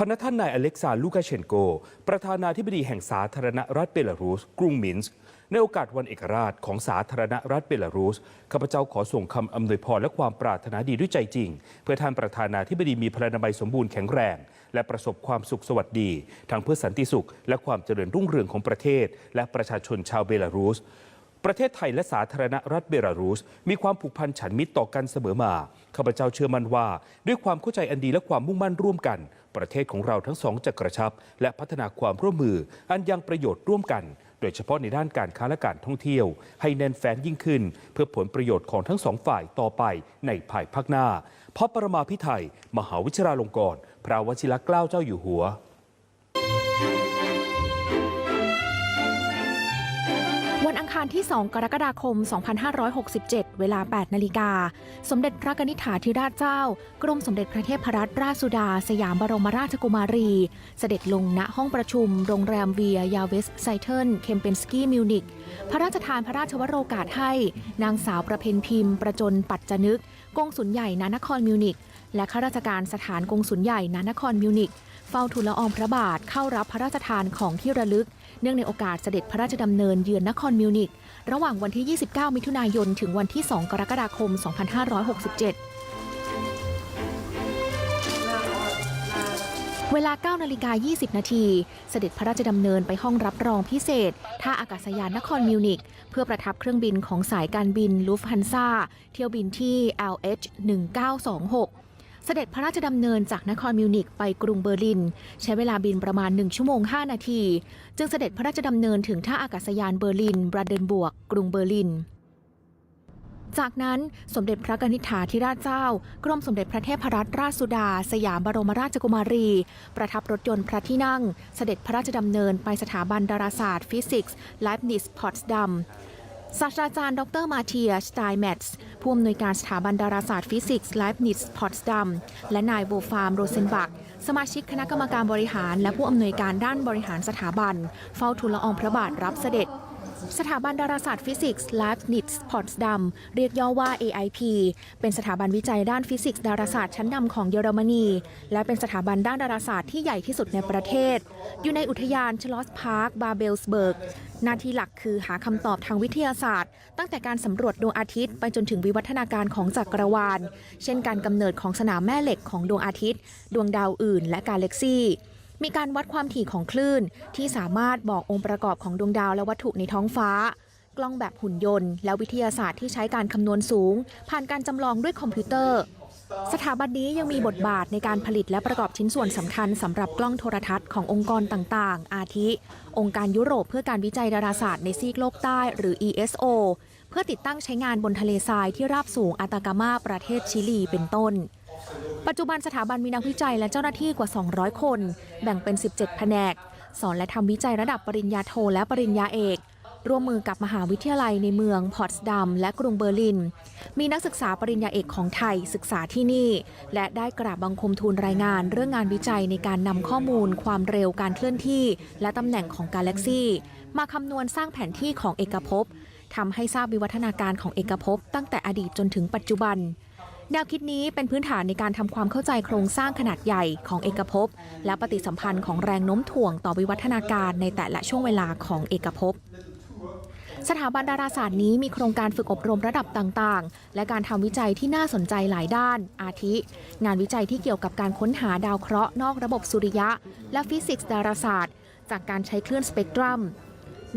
พนักท่านนายอเล็กซานลูกาเชนโก ประธานาธิบดีแห่งสาธารณรัฐเบลารุส กรุงมินส์ในโอกาสวันเอกราชของสาธารณรัฐเบลารุสข้าพเจ้าขอส่งคำอำนวยพรและความปรารถนาดีด้วยใจจริง เพื่อท่านประธานาธิบดีมีพลานามัยสมบูรณ์แข็งแรง และประสบความสุขสวัสดีทั้งเพื่อสันติสุข และความเจริญรุ่งเรืองของประเทศ และประชาชนชาวเบลารุสประเทศไทยและสาธารณรัฐเบลารุส มีความผูกพันฉันมิตรต่อกันเสมอมา ข้าพเจ้าเชื่อมั่นว่า ด้วยความเข้าใจอันดีและความมุ่งมั่นร่วมกัน ประเทศของเราทั้งสองจะกระชับ และพัฒนาความร่วมมือ อันยังประโยชน์ร่วมกัน โดยเฉพาะในด้านการค้าและการท่องเที่ยว ให้แน่นแฟ้นยิ่งขึ้น เพื่อผลประโยชน์ของทั้งสองฝ่ายต่อไปในภายภาคหน้า พระประมาพิไทยมหาวิชราลงกรณ์พระวชิรเกล้าเจ้าอยู่หัว คารที่ 2 กรกฎาคม 2567 เวลา 8 นาฬิกา สมเด็จพระกนิษฐาธิราชเจ้า กรมสมเด็จพระเทพรัตนราชสุดา สยามบรมราชกุมารี เสด็จลงณห้องประชุม โรงแรมเวียยาเวสไซเทิล เคมเปนสกี้มิวนิก พระราชทานพระราชวโรกาสให้ นางสาวประเพณพิมพ์ ประจนปัจจนึก กงสุลใหญ่ณนครมิวนิก และข้าราชการสถานกงสุลใหญ่ณนครมิวนิก เฝ้าทูลละอองพระบาทเข้ารับพระราชทานของที่ระลึก เนื่องในโอกาสเสด็จพระราชดำเนินเยือนนครมิวนิกระหว่างวันที่ 29 มิถุนายน ถึงวันที่ 2 กรกฎาคม 2567เวลา9นาฬิกา20 นาที เสด็จพระราชดำเนินไปห้องรับรองพิเศษ ท่าอากาศยานนครมิวนิกเพื่อประทับเครื่องบินของสายการบินลูฟฮันซาเที่ยวบินที่ LH 1926 เสด็จพระราชดำเนินจากนครมิวนิกไปกรุงเบอร์ลิน ใช้เวลาบินประมาณ 1 ชั่วโมง 5 นาที จึงเสด็จพระราชดำเนินถึงท่าอากาศยานเบอร์ลินบราเดนบวก กรุงเบอร์ลิน จากนั้นสมเด็จพระกนิษฐาธิราชเจ้า กรมสมเด็จพระเทพรัตนราชสุดา สยามบรมราชกุมารี ประทับรถยนต์พระที่นั่ง เสด็จพระราชดำเนินไปสถาบันดาราศาสตร์ฟิสิกส์ไลฟ์นิสพอตส์ดัม ศาสตราจารย์ ดรมาเทียสไตน์แมทส์ผู้อำนวยการสถาบันดาราศาสตร์ฟิสิกส์ไลฟ์นิสพอตสดัมและนายโบฟาร์มโรเซนบัก สมาชิกคณะกรรมการบริหาร และผู้อำนวยการด้านบริหารสถาบัน เฝ้าทูลละอองพระบาทรับเสด็จ สถาบันดาราศาสตร์ฟิสิกส์ไลฟ์นิสพอตส์ดัมเรียกย่อว่า AIP เป็นสถาบันวิจัยด้านฟิสิกส์ดาราศาสตร์ชั้นนำของเยอรมนี และเป็นสถาบันด้านดาราศาสตร์ที่ใหญ่ที่สุดในประเทศ อยู่ในอุทยานชลอสพาร์ค บาเบลสเบิร์ก หน้าที่หลักคือหาคำตอบทางวิทยาศาสตร์ ตั้งแต่การสำรวจดวงอาทิตย์ไปจนถึงวิวัฒนาการของจักรวาล เช่นการกำเนิดของสนามแม่เหล็กของดวงอาทิตย์ ดวงดาวอื่น และกาแล็กซี่ มีการวัดความถี่ของคลื่น ที่สามารถบอกองค์ประกอบของดวงดาวและวัตถุในท้องฟ้า กล้องแบบหุ่นยนต์ และวิทยาศาสตร์ที่ใช้การคำนวณสูง ผ่านการจำลองด้วยคอมพิวเตอร์ สถาบันนี้ยังมีบทบาทในการผลิตและประกอบชิ้นส่วนสำคัญสำหรับกล้องโทรทัศน์ขององค์กรต่างๆ อาทิ องค์การยุโรปเพื่อการวิจัยดาราศาสตร์ในซีกโลกใต้หรือ ESO เพื่อติดตั้งใช้งานบนทะเลทรายที่ราบสูงอาตากามาประเทศชิลีเป็นต้น ปัจจุบันสถาบันมีนักวิจัยและเจ้าหน้าที่กว่า 200 คน แบ่งเป็น 17 แผนก สอนและทำวิจัยระดับปริญญาโทและปริญญาเอก ร่วมมือกับมหาวิทยาลัยในเมืองพอร์ตสดัมและกรุงเบอร์ลิน มีนักศึกษาปริญญาเอกของไทยศึกษาที่นี่ และได้กราบบังคมทูลรายงานเรื่องงานวิจัยในการนำข้อมูล ความเร็วการเคลื่อนที่ และตำแหน่งของกาแล็กซี่ มาคำนวณสร้างแผนที่ของเอกภพทำให้ทราบวิวัฒนาการของเอกภพตั้งแต่อดีตจนถึงปัจจุบัน แนวคิดนี้เป็นพื้นฐานในการทำความเข้าใจโครงสร้างขนาดใหญ่ของเอกภพ และปฏิสัมพันธ์ของแรงโน้มถ่วงต่อวิวัฒนาการในแต่ละช่วงเวลาของเอกภพสถาบันดาราศาสตร์นี้มีโครงการฝึกอบรมระดับต่างๆ และการทำวิจัยที่น่าสนใจหลายด้าน อาทิ งานวิจัยที่เกี่ยวกับการค้นหาดาวเคราะห์นอกระบบสุริยะ และฟิสิกส์ดาราศาสตร์ จากการใช้คลื่นสเปกตรัม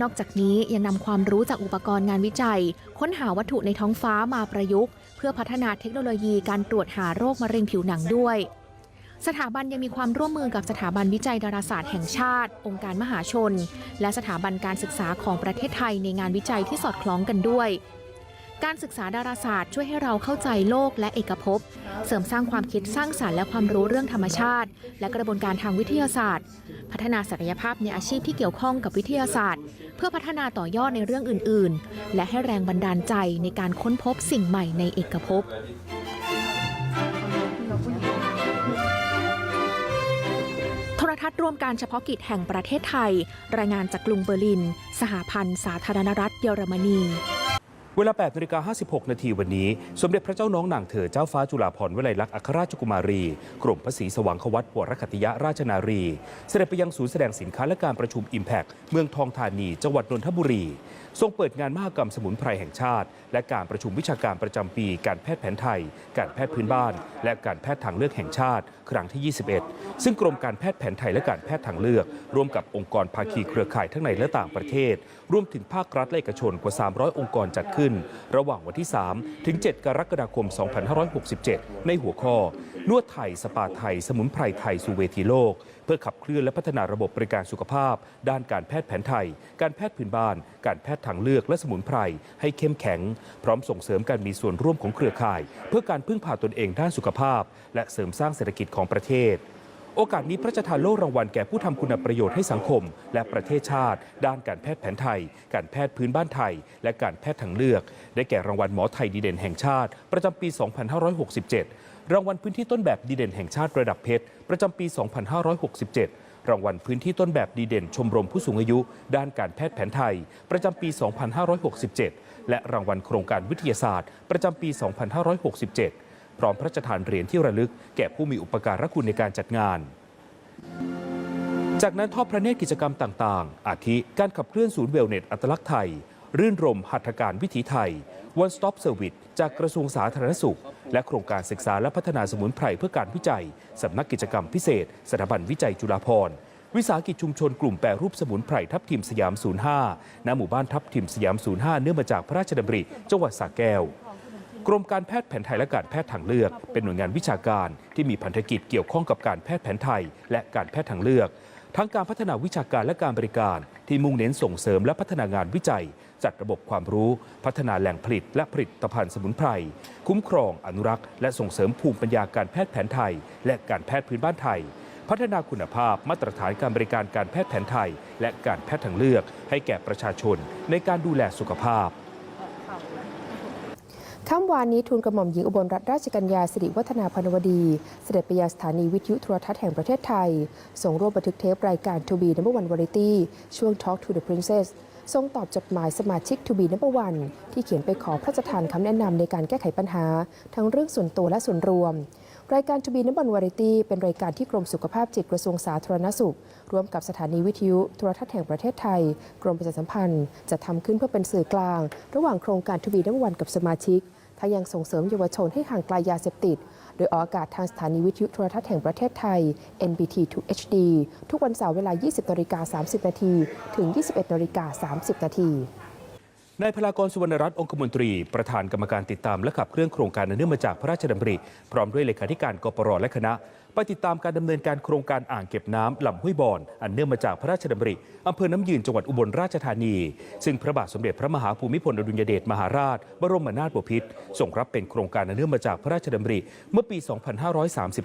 นอกจากนี้ยังนำความรู้จากอุปกรณ์งานวิจัย ค้นหาวัตถุในท้องฟ้ามาประยุกต์ เพื่อพัฒนาเทคโนโลยีการตรวจหาโรคมะเร็งผิวหนังด้วย สถาบันยังมีความร่วมมือกับสถาบันวิจัยดาราศาสตร์แห่งชาติ องค์การมหาชน และสถาบันการศึกษาของประเทศไทยในงานวิจัยที่สอดคล้องกันด้วย การศึกษาดาราศาสตร์ช่วยให้เราเข้าใจโลกและเอกภพ เสริมสร้างความคิดสร้างสารรค์และความรู้เรื่องธรรมชาติ และกระบวนการทางวิทยาศาสตร์ พัฒนาศักยภาพในอาชีพที่เกี่ยวข้องกับวิทยาศาสตร์ เพื่อพัฒนาต่อยอดในเรื่องอื่น ๆ และให้แรงบันดาลใจในการค้นพบสิ่งใหม่ในเอกภพโทรทัศน์ร่วมการเฉพาะกิจแห่งประเทศไทย รายงานจากกรุงเบอร์ลิน สหพันธ์สาธารณรัฐเยอรมนี เวลา8นาฬิกา56 นาทีวันนี้ สมเด็จพระเจ้าน้องนางเธอเจ้าฟ้าจุฬาภรณ์วลัยลักษณ์อัครราชกุมารี กรมพระศรีสว่างควัตวรคติยะราชนารี เสด็จไปยังศูนย์แสดงสินค้าและการประชุม Impact เมืองทองธานี จังหวัดนนทบุรี ทรงเปิดงานมหกรรมสมุนไพรแห่งชาติ และการประชุมวิชาการประจำปี การแพทย์แผนไทย การแพทย์พื้นบ้าน และการแพทย์ทางเลือกแห่งชาติ ครั้งที่ 21 ซึ่งกรมการแพทย์แผนไทยและการแพทย์ทางเลือก ร่วมกับองค์กรภาคีเครือข่ายทั้งในและต่างประเทศ รวมถึงภาครัฐและเอกชนกว่า 300 องค์กรจัดขึ้น ระหว่างวันที่ 3 ถึง 7 กรกฎาคม 2567 ในหัวข้อ นวดไทย สปาไทย สมุนไพรไทยสู่เวทีโลก พื่อขับเคลื่อนและพัฒนาระบบบริการสุขภาพ ด้านการแพทย์แผนไทย การแพทย์พื้นบ้าน การแพทย์ทางเลือกและสมุนไพรให้เข้มแข็ง พร้อมส่งเสริมการมีส่วนร่วมของเครือข่าย เพื่อการพึ่งพาตนเองด้านสุขภาพ และเสริมสร้างเศรษฐกิจของประเทศโอกาสนี้พระราชทานโล่รางวัลแก่ผู้ทำคุณประโยชน์ให้สังคม และประเทศชาติ ด้านการแพทย์แผนไทย การแพทย์พื้นบ้านไทย และการแพทย์ทางเลือก ได้แก่รางวัลหมอไทยดีเด่นแห่งชาติ ประจำปี 2567 รางวัลพื้นที่ต้นแบบดีเด่นแห่งชาติระดับเพชรประจำปี 2567 รางวัลพื้นที่ต้นแบบดีเด่น ชมรมผู้สูงอายุ ด้านการแพทย์แผนไทย ประจำปี 2567 และรางวัลโครงการวิทยาศาสตร์ ประจำปี 2567 พร้อมพระราชทานเหรียญที่ระลึกแก่ผู้มีอุปการะคุณในการจัดงานจากนั้นทอดพระเนตรกิจกรรมต่าง ๆ อาทิการขับเคลื่อนศูนย์เวลเนตอัตลักษณ์ไทย รื่นรมหัตถการวิถีไทย One Stop Service จากกระทรวงสาธารณสุข และโครงการศึกษาและพัฒนาสมุนไพรเพื่อการวิจัย สำนักกิจกรรมพิเศษ สถาบันวิจัยจุฬาภรณ์วิสาหกิจชุมชนกลุ่มแปรรูปสมุนไพรทับทิมสยาม 05 ณ หมู่บ้านทับทิมสยาม 05 เนื่องมาจากพระราชดำริ จังหวัดสระแก้ว กรมการแพทย์แผนไทยและการแพทย์ทางเลือก เป็นหน่วยงานวิชาการที่มีพันธกิจเกี่ยวข้องกับการแพทย์แผนไทย และการแพทย์ทางเลือก ทั้งการพัฒนาวิชาการและการบริการ ที่มุ่งเน้นส่งเสริมและพัฒนางานวิจัย จัดระบบความรู้ พัฒนาแหล่งผลิต และผลิตภัณฑ์สมุนไพร คุ้มครอง อนุรักษ์ และส่งเสริมภูมิปัญญาการแพทย์แผนไทย และการแพทย์พื้นบ้านไทย พัฒนาคุณภาพมาตรฐานการบริการการแพทย์แผนไทย และการแพทย์ทางเลือก ให้แก่ประชาชน ในการดูแลสุขภาพค่ำวานนี้ทูลกระหม่อมหญิงอุบลรัตนราชกัญญาสิริวัฒนาพนวดี เสด็จไปยังสถานีวิทยุโทรทัศน์แห่งประเทศไทย ส่งร่วมบันทึกเทปรายการ To Be Number One Variety ช่วง Talk to the Princess ทรงตอบจดหมายสมาชิกทูบีนับวันที่เขียนไปขอพระราชทานคำแนะนำในการแก้ไขปัญหา ทั้งเรื่องส่วนตัวและส่วนรวม รายการทูบีนับวันวาไรตี้เป็นรายการที่กรมสุขภาพจิตกระทรวงสาธารณสุข ร่วมกับสถานีวิทยุโทรทัศน์แห่งประเทศไทย กรมประชาสัมพันธ์จะทำขึ้นเพื่อเป็นสื่อกลาง ระหว่างโครงการทูบีนับวันกับสมาชิก ทั้งยังส่งเสริมเยาวชนให้ห่างไกลยาเสพติด โดยออกอากาศทางสถานีวิทยุโทรทัศน์แห่งประเทศไทย NBT 2 HD ทุกวันเสาร์เวลา 20นาฬิกา30 นาทีถึง21นาฬิกา30นาที นายพลากรสุวรรณรัตน์องคมนตรี ประธานกรรมการติดตามและขับเคลื่อนโครงการอเนื่องมาจากพระราชดำริ พร้อมด้วยเลขาธิการกปรและคณะ ไปติดตามการดำเนินการโครงการอ่างเก็บน้ำลำห้วยบอน อันเนื่องมาจากพระราชดำริอำเภอน้ำยืนจังหวัดอุบลราชธานี ซึ่งพระบาทสมเด็จพระมหาภูมิพลอดุลยเดชมหาราช บรมนาถบพิตรส่งรับเป็นโครงการอันเนื่องมาจากพระราชดำริเมื่อปี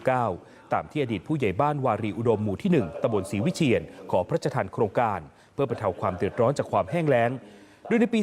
2539 ตามที่อดีตผู้ใหญ่บ้านวารีอุดมหมู่ที่ 1ตำบลศรีวิเชียนขอพระราชทานโครงการ เพื่อบรรเทาความเดือดร้อนจากความแห้งแล้ง โดยในปี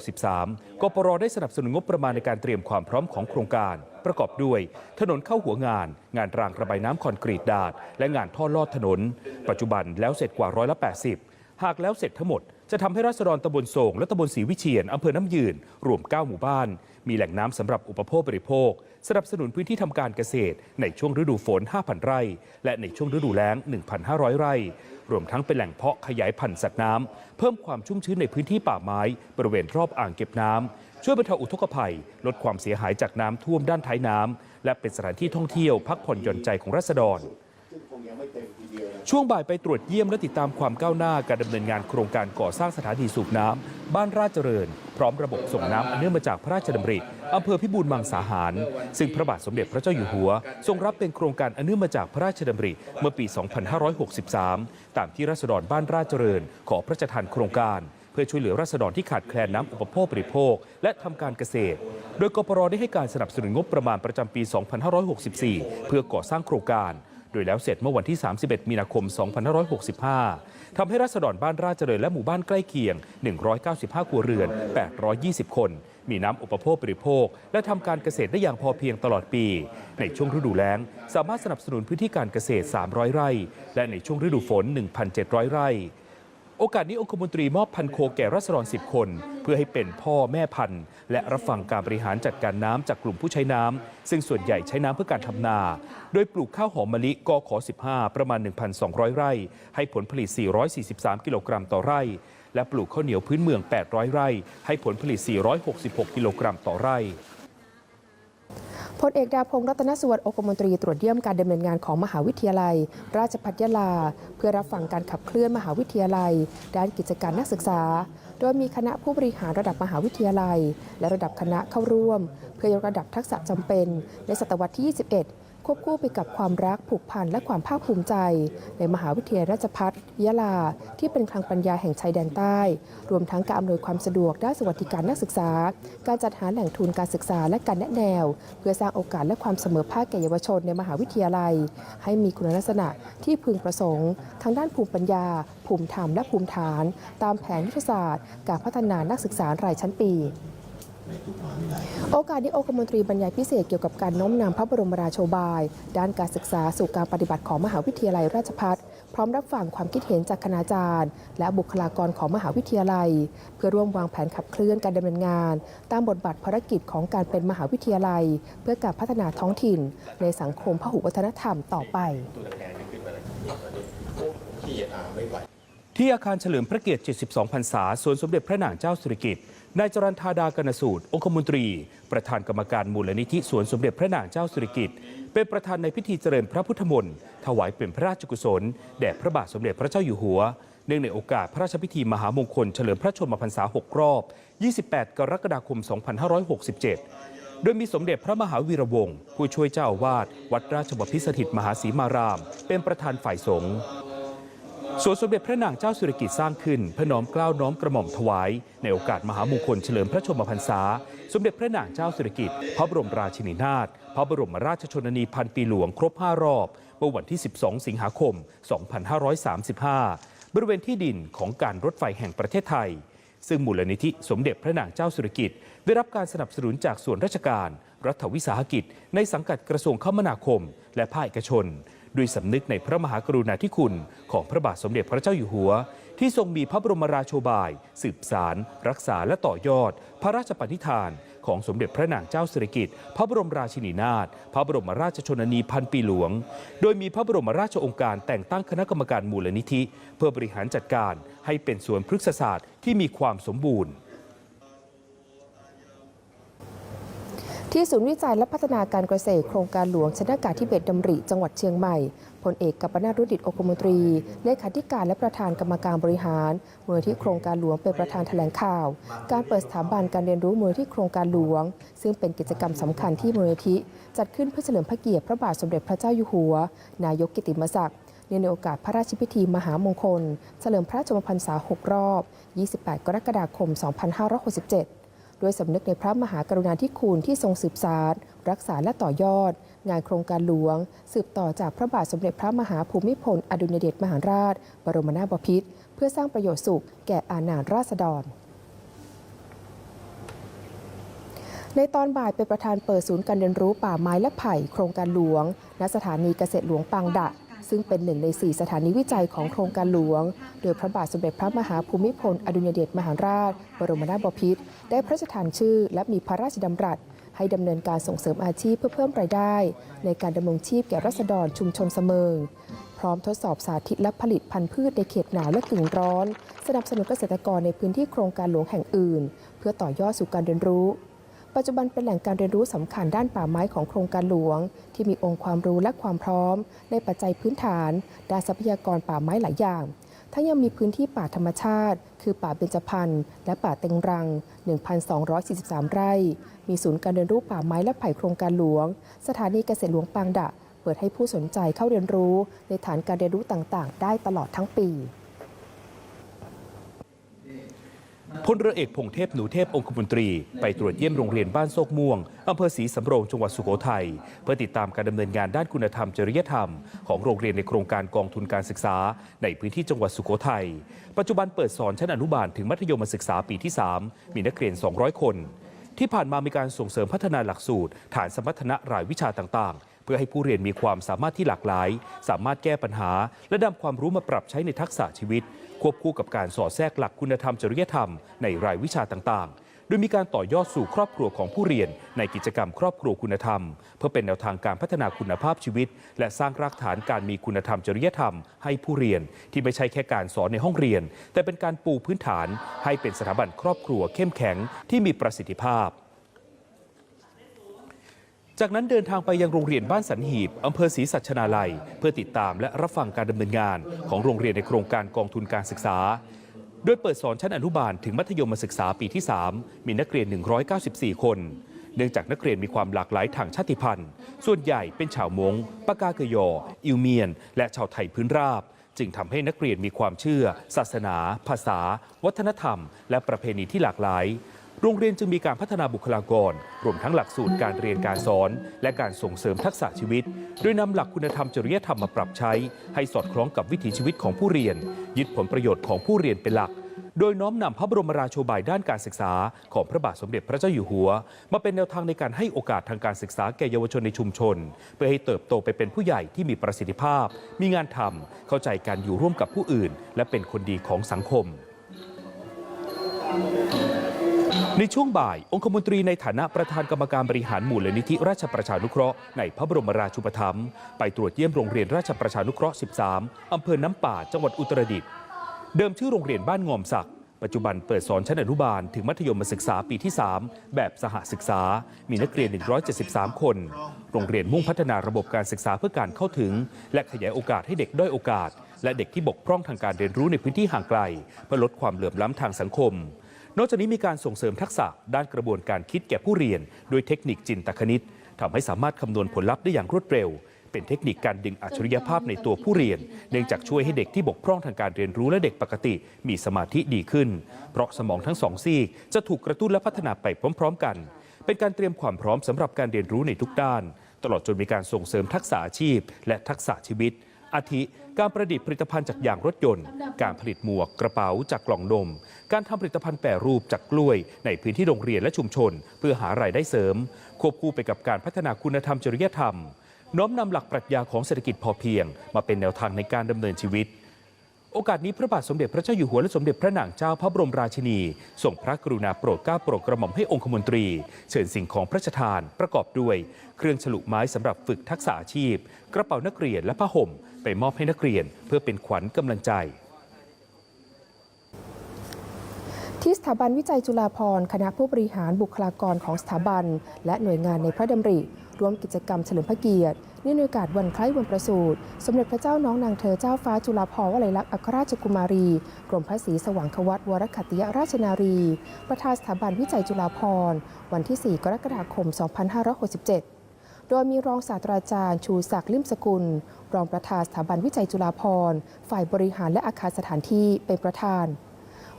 2563 กปรได้สนับสนุนงบประมาณในการเตรียมความพร้อมของโครงการ ประกอบด้วย ถนนเข้าหัวงาน งานรางระบายน้ำคอนกรีตดาด และงานท่อลอดถนน ปัจจุบันแล้วเสร็จกว่าร้อยละ 80 หากแล้วเสร็จทั้งหมดจะทำให้ราษฎรตำบลโศงและตำบลศรีวิเชียนอำเภอน้ำยืน รวม 9 หมู่บ้าน มีแหล่งน้ำสำหรับอุปโภคบริโภค สนับสนุนพื้นที่ทำการเกษตร ในช่วงฤดูฝน 5,000 ไร่ และในช่วงฤดูแล้ง 1,500 ไร่ รวมทั้งเป็นแหล่งเพาะขยายพันธุ์สัตว์น้ำเพิ่มความชุ่มชื้นในพื้นที่ป่าไม้ บริเวณรอบอ่างเก็บน้ำช่วยบรรเทาอุทกภัย ลดความเสียหายจากน้ำท่วมด้านท้ายน้ำและเป็นสถานที่ท่องเที่ยวพักผ่อนหย่อนใจของรัษฎรช่วงบ่ายไปตรวจเยี่ยมและติดตามความก้าวหน้าการดำเนินงานโครงการก่อสร้างสถานีสูบน้ำ บ้านราชเจริญ พร้อมระบบส่งน้ำอันเนื่องมาจากพระราชดำริอำเภอพิบูลมังสาหาร ซึ่งพระบาทสมเด็จพระเจ้าอยู่หัว ทรงรับเป็นโครงการอันเนื่องมาจากพระราชดำริเมื่อปี 2563 ตามที่ราษฎรบ้านราชเจริญ ขอพระราชทานโครงการเพื่อช่วยเหลือราษฎรที่ขาดแคลนน้ำอุปโภคบริโภค และทำการเกษตร โดยกปรได้ให้การสนับสนุนงบประมาณประจำปี 2564 เพื่อก่อสร้างโครงการ โดยแล้วเสร็จเมื่อวันที่ 31 มีนาคม 2565 ทำให้รัษฎรบ้านราชเจริญและหมู่บ้านใกล้เคียง 195 ครัวเรือน 820 คน มีน้ำอุปโภคบริโภค และทำการเกษตรได้อย่างพอเพียงตลอดปี ในช่วงฤดูแล้ง สามารถสนับสนุนพื้นที่การเกษตร 300 ไร่ และในช่วงฤดูฝน 1,700 ไร่ โอกาสนี้องคมนตรีมอบพันโคแก่รัษฎร10 คน เพื่อให้เป็นพ่อแม่พันธุ์ และรับฟังการบริหารจัดการน้ำจากกลุ่มผู้ใช้น้ำซึ่งส่วนใหญ่ใช้น้ำเพื่อการทำนา โดยปลูกข้าวหอมมะลิกขอ 15 ประมาณ 1,200 ไร่ ให้ผลผลิต 443 กิโลกรัมต่อไร่ และปลูกข้าวเหนียวพื้นเมือง 800 ไร่ ให้ผลผลิต 466 กิโลกรัมต่อไร่ พลเอกดาพงศ์รัตนสุวรรณองคมนตรีตรวจเยี่ยมการดำเนินงานของมหาวิทยาลัย ราชภัฏยะลา เพื่อรับฟังการขับเคลื่อนมหาวิทยาลัย ด้านกิจการนักศึกษา โดยมีคณะผู้บริหารระดับมหาวิทยาลัย และระดับคณะเข้าร่วม เพื่อยกระดับทักษะจำเป็นในศตวรรษที่ 21 ควบคู่ไปกับความรักผูกพันและความภาคภูมิใจ ในมหาวิทยาลัยราชภัฏยะลา ที่เป็นคลังปัญญาแห่งชายแดนใต้ รวมทั้งการอำนวยความสะดวกด้านสวัสดิการนักศึกษา การจัดหาแหล่งทุนการศึกษาและการแนะแนว เพื่อสร้างโอกาสและความเสมอภาคแก่เยาวชนในมหาวิทยาลัย ให้มีคุณลักษณะที่พึงประสงค์ทั้งด้านภูมิปัญญา ภูมิธรรมและภูมิฐาน ตามแผนยุทธศาสตร์ การพัฒนานักศึกษารายชั้นปี โอกาสนี้องคมนตรีบรรยายพิเศษเกี่ยวกับการน้อมนำพระบรมราโชบาย ด้านการศึกษาสู่การปฏิบัติของมหาวิทยาลัยราชภัฏพร้อมรับฟังความคิดเห็นจากคณาจารย์ และบุคลากรของมหาวิทยาลัย เพื่อร่วมวางแผนขับเคลื่อนการดำเนินงาน ตามบทบาทภารกิจของการเป็นมหาวิทยาลัย เพื่อการพัฒนาท้องถิ่น ในสังคมพหุวัฒนธรรมต่อไป ที่อาคารเฉลิมพระเกียรติ 72 พรรษาสวนสมเด็จพระนางเจ้าสิริกิติ์ นายจรันธาดากนสูตร องคมนตรี ประธานกรรมการมูลนิธิสวนสมเด็จพระนางเจ้าสิริกิติ์เป็นประธานในพิธีเจริญพระพุทธมนต์ถวายเป็นพระราชกุศลแด่พระบาทสมเด็จพระเจ้าอยู่หัว เนื่องในโอกาสพระราชพิธีมหามงคลเฉลิมพระชนมพรรษา 6 รอบ 28 กรกฎาคม 2567 โดยมีสมเด็จพระมหาวีระวงศ์ผู้ช่วยเจ้าอาวาสวัดราชบพิสถิตมหาศรีมาราม เป็นประธานฝ่ายสงฆ์ ส่วนสมเด็จพระนางเจ้าสุริกิติ์สร้างขึ้นเพื่อน้อมเกล้าน้อมกระหม่อมถวาย ในโอกาสมหามงคลเฉลิมพระชนมพรรษา สมเด็จพระนางเจ้าสุริกิติ์พระบรมราชินีนาถพระบรมราชชนนีพันปีหลวงครบ 5 รอบเมื่อวันที่ 12 สิงหาคม 2535 บริเวณที่ดินของการรถไฟแห่งประเทศไทย ซึ่งมูลนิธิสมเด็จพระนางเจ้าสุริกิติ์ได้รับการสนับสนุนจากส่วนราชการ รัฐวิสาหกิจ ในสังกัดกระทรวงคมนาคม และภาคเอกชน ด้วยสำนึกในพระมหากรุณาธิคุณของพระบาทสมเด็จพระเจ้าอยู่หัว ที่ทรงมีพระบรมราโชบาย สืบสาร รักษาและต่อยอด พระราชปณิธาน ของสมเด็จพระนางเจ้าสิริกิติ์พระบรมราชินีนาถพระบรมราชชนนีพันปีหลวง โดยมีพระบรมราชโองการแต่งตั้งคณะกรรมการมูลนิธิ เพื่อบริหารจัดการให้เป็นสวนพฤกษศาสตร์ที่มีความสมบูรณ์ ที่ศูนย์วิจัยและพัฒนาการเกษตรโครงการหลวงชนะกาธิเบศดำริ จังหวัดเชียงใหม่พลเอกกัปนารุดิตอคมนตรี เลขาธิการและประธานกรรมการบริหารมูลที่โครงการหลวงเป็นประธานแถลงข่าว การเปิดสถาบันการเรียนรู้มูลที่โครงการหลวง ซึ่งเป็นกิจกรรมสำคัญที่มูลนิธิ จัดขึ้นเพื่อเฉลิมพระเกียรติพระบาทสมเด็จพระเจ้าอยู่หัว นายกกิติมศักดิ์ในโอกาสพระราชพิธีมหามงคล เฉลิมพระชนมพรรษา 6 รอบ 28 กรกฎาคม 2567 ด้วยสำนึกในพระมหากรุณาธิคุณที่ทรงสืบสารรักษาและต่อยอด งานโครงการหลวง สืบต่อจากพระบาทสมเด็จพระมหาภูมิพล อดุลยเดชมหาราช บรมนาถบพิตรเพื่อสร้างประโยชน์สุขแก่อาณาราษฎรในตอนบ่ายเป็นประธานเปิดศูนย์การเรียนรู้ป่าไม้และไผ่ โครงการหลวง ณ สถานีเกษตรหลวงปางดะ ซึ่งเป็นหนึ่งใน 4 สถานีวิจัยของโครงการหลวง โดยพระบาทสมเด็จพระมหาภูมิพลอดุลยเดชมหาราช บรมนาถบพิตรได้พระราชทานชื่อ และมีพระราชดำรัส ให้ดำเนินการส่งเสริมอาชีพเพื่อเพิ่มรายได้ ในการดำรงชีพแก่รัษฎรชุมชนเสมิงพร้อมทดสอบสาธิตและผลิตพันธุ์พืชในเขตหนาวและกึ่งร้อน สนับสนุนเกษตรกรในพื้นที่โครงการหลวงแห่งอื่น เพื่อต่อยอดสู่การเรียนรู้ ปัจจุบันเป็นแหล่งการเรียนรู้สำคัญด้านป่าไม้ของโครงการหลวง ที่มีองค์ความรู้และความพร้อม ในปัจจัยพื้นฐานด้านทรัพยากรป่าไม้หลายอย่าง ทั้งยังมีพื้นที่ป่าธรรมชาติ คือป่าเบญจพรรณและป่าเต็งรัง 1,243 ไร่ มีศูนย์การเรียนรู้ป่าไม้และไผ่โครงการหลวง สถานีเกษตรหลวงปางดะ เปิดให้ผู้สนใจเข้าเรียนรู้ ในฐานการเรียนรู้ต่างๆ ได้ตลอดทั้งปี พลเรือเอกพงเทพหนูเทพองคมนตรี ไปตรวจเยี่ยมโรงเรียนบ้านโซกม่วงอำเภอศรีสำโรงจังหวัดสุโขทัยเพื่อติดตามการดำเนินงานด้านคุณธรรมจริยธรรม ของโรงเรียนในโครงการกองทุนการศึกษา ในพื้นที่จังหวัดสุโขทัยปัจจุบันเปิดสอนชั้นอนุบาลถึงมัธยมศึกษาปีที่ 3 มีนักเรียน 200 คน ที่ผ่านมามีการส่งเสริมพัฒนาหลักสูตร ฐานสมรรถนะรายวิชาต่างๆ เพื่อให้ผู้เรียนมีความสามารถที่หลากหลาย สามารถแก้ปัญหา และนำความรู้มาปรับใช้ในทักษะชีวิต ควบคู่กับการสอดแทรกหลักคุณธรรมจริยธรรมในรายวิชาต่างๆ โดยมีการต่อยอดสู่ครอบครัวของผู้เรียน ในกิจกรรมครอบครัวคุณธรรม เพื่อเป็นแนวทางการพัฒนาคุณภาพชีวิต และสร้างรากฐานการมีคุณธรรมจริยธรรม ให้ผู้เรียนที่ไม่ใช่แค่การสอนในห้องเรียน แต่เป็นการปูพื้นฐาน ให้เป็นสถาบันครอบครัวเข้มแข็งที่มีประสิทธิภาพ จากนั้นเดินทางไปยังโรงเรียนบ้านสันหีบอำเภอศรีสัชนาลัย เพื่อติดตามและรับฟังการดำเนินงานของโรงเรียนในโครงการกองทุนการศึกษา โดยเปิดสอนชั้นอนุบาลถึงมัธยมศึกษาปีที่ 3 มีนักเรียน 194 คน เนื่องจากนักเรียนมีความหลากหลายทางชาติพันธุ์ ส่วนใหญ่เป็นชาวมงปากาเกยอ อิวเมียน และชาวไทยพื้นราบ จึงทำให้นักเรียนมีความเชื่อ ศาสนา ภาษา วัฒนธรรม และประเพณีที่หลากหลาย โรงเรียนจึงมีการพัฒนาบุคลากร รวมทั้งหลักสูตรการเรียนการสอน และการส่งเสริมทักษะชีวิต โดยนำหลักคุณธรรมจริยธรรมมาปรับใช้ ให้สอดคล้องกับวิถีชีวิตของผู้เรียน ยึดผลประโยชน์ของผู้เรียนเป็นหลัก โดยน้อมนำพระบรมราโชบายด้านการศึกษา ของพระบาทสมเด็จพระเจ้าอยู่หัว มาเป็นแนวทางในการให้โอกาสทางการศึกษาแก่เยาวชนในชุมชน เพื่อให้เติบโตไปเป็นผู้ใหญ่ที่มีประสิทธิภาพ มีงานทำเข้าใจการอยู่ร่วมกับผู้อื่น และเป็นคนดีของสังคม ในช่วงบ่าย องคมนตรีในฐานะประธานกรรมการบริหารมูลนิธิราชประชานุเคราะห์ในพระบรมราชูปถัมภ์ไปตรวจเยี่ยมโรงเรียนราชประชานุเคราะห์ 13 อำเภอน้ำป่า จังหวัดอุตรดิตถ์ เดิมชื่อโรงเรียนบ้านงอมศักดิ์ ปัจจุบันเปิดสอนชั้นอนุบาลถึงมัธยมศึกษาปีที่ 3 แบบสหศึกษา มีนักเรียน 173 คน โรงเรียนมุ่งพัฒนาระบบการศึกษาเพื่อการเข้าถึง และขยายโอกาสให้เด็กด้อยโอกาส และเด็กที่บกพร่องทางการเรียนรู้ในพื้นที่ห่างไกล เพื่อลดความเหลื่อมล้ำทางสังคม นอกจากนี้มีการส่งเสริมทักษะด้านกระบวนการคิดแก่ผู้เรียนโดยเทคนิคจินตคณิตทำให้สามารถคำนวณผลลัพธ์ได้อย่างรวดเร็ว เป็นเทคนิคการดึงอัจฉริยภาพในตัวผู้เรียน เนื่องจากช่วยให้เด็กที่บกพร่องทางการเรียนรู้และเด็กปกติ มีสมาธิดีขึ้น เพราะสมองทั้งสองซีกจะถูกกระตุ้นและพัฒนาไปพร้อม ๆ กัน เป็นการเตรียมความพร้อมสำหรับการเรียนรู้ในทุกด้าน ตลอดจนมีการส่งเสริมทักษะอาชีพ และทักษะชีวิตอาทิ การประดิษฐ์ผลิตภัณฑ์จากยางรถยนต์ การผลิตหมวกกระเป๋าจากกล่องนม การทำผลิตภัณฑ์แปรรูปจากกล้วย ในพื้นที่โรงเรียนและชุมชน เพื่อหารายได้เสริม ควบคู่ไปกับการพัฒนาคุณธรรมจริยธรรม น้อมนำหลักปรัชญาของเศรษฐกิจพอเพียง มาเป็นแนวทางในการดำเนินชีวิตโอกาสนี้พระบาทสมเด็จพระเจ้าอยู่หัวและสมเด็จพระนางเจ้าพระบรมราชินีทรงพระกรุณาโปรดเกล้าโปรดกระหม่อมให้องคมนตรี เชิญสิ่งของพระราชทานประกอบด้วย เครื่องฉลุไม้สำหรับฝึกทักษะอาชีพ กระเป๋านักเรียนและผ้าห่ม ไปมอบให้นักเรียนเพื่อเป็นขวัญกำลังใจ ที่สถาบันวิจัยจุฬาภรณ์คณะผู้บริหารบุคลากรของสถาบัน และหน่วยงานในพระดำริร่วมกิจกรรมเฉลิมพระเกียรติเนื่องในโอกาสวันคล้ายวันประสูติ สมเด็จพระเจ้าน้องนางเธอเจ้าฟ้าจุฬาภรวลัยลักษณ์อัครราชกุมารี กรมพระศรีสว่างควัตวรคัตติยราชนารี ประธานสถาบันวิจัยจุฬาภรณ์ วันที่ 4 กรกฎาคม 2567 โดยมีรองศาสตราจารย์ชูศักดิ์ลิมสกุล รองประธานสถาบันวิจัยจุฬาภรณ์ฝ่ายบริหารและอาคารสถานที่เป็นประธาน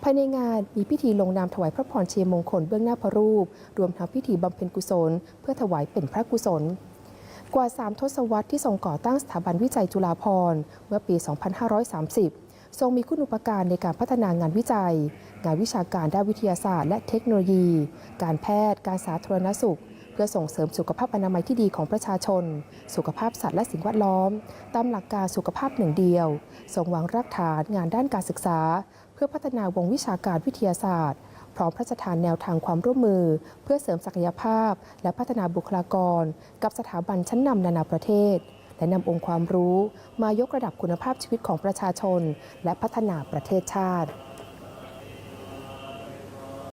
ภายในงานมีพิธีลงนามถวายพระพรเชียมงคลเบื้องหน้าพระรูป รวมทั้งพิธีบำเพ็ญกุศล เพื่อถวายเป็นพระกุศลกว่า 3 ทศวรรษที่ทรงก่อตั้งสถาบันวิจัยจุฬาภรณ์เมื่อปี 2530 ทรงมีคุณอุปการในการพัฒนางานวิจัย งานวิชาการด้านวิทยาศาสตร์และเทคโนโลยี การแพทย์ การสาธารณสุข เพื่อส่งเสริมสุขภาพอนามัยที่ดีของประชาชน สุขภาพสัตว์และสิ่งแวดล้อม ตามหลักการสุขภาพหนึ่งเดียวทรงวางรากฐานงานด้านการศึกษา เพื่อพัฒนาวงวิชาการวิทยาศาสตร์ พร้อมพระราชทานแนวทางความร่วมมือ เพื่อเสริมศักยภาพ และพัฒนาบุคลากร กับสถาบันชั้นนำนานาประเทศ และนำองค์ความรู้ มายกระดับคุณภาพชีวิตของประชาชน และพัฒนาประเทศชาติ